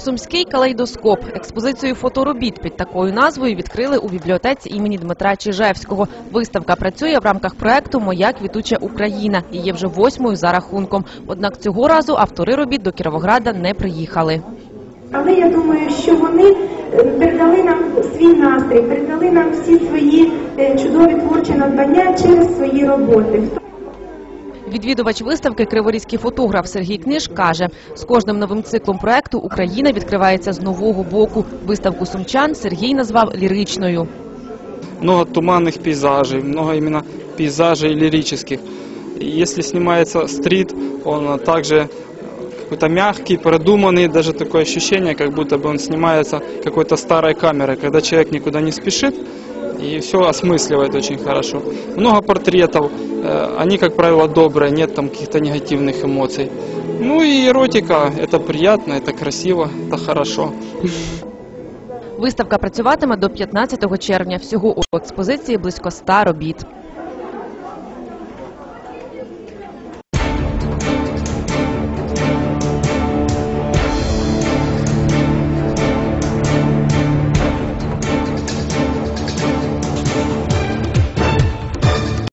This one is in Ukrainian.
Сумський калейдоскоп. Експозицію фоторобіт під такою назвою відкрили у бібліотеці імені Дмитра Чижевського. Виставка працює в рамках проекту Моя квітуча Україна і є вже восьмою за рахунком. Однак цього разу автори робіт до Кіровограда не приїхали. Але я думаю, що вони е, передали нам свій настрій, передали нам всі свої е, чудові творчі надбання через свої роботи. Відвідувач виставки Криворізький фотограф Сергій Книж каже, з кожним новим циклом проекту Україна відкривається з нового боку. Виставку сумчан Сергій назвав ліричною. много туманных пейзажей, много именно пейзажей лирических. И если снимается стрит, он также какой-то мягкий, продуманный, даже такое ощущение, как будто бы он снимается какой-то старой камерой, когда человек никуда не спешит и все осмысливает очень хорошо. Много портретов, э, они, как правило, добрые, нет там каких-то негативных эмоций. Ну и эротика, это приятно, это красиво, это хорошо. Виставка працюватиме до 15 червня. Всього у експозиції близько 100 робіт.